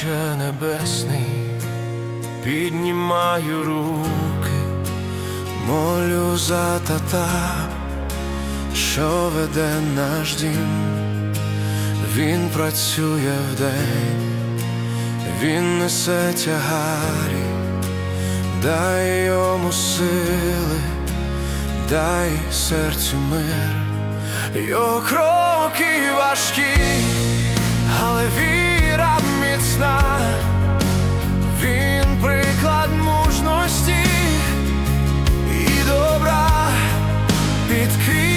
Отче Небесний, піднімаю руки, молю за тата, що веде наш дім, він працює вдень, він несе тягарі, дай йому сили, дай серцю мир, його кроки важкі, але він вічна, він приклад мужності і добра підкрив.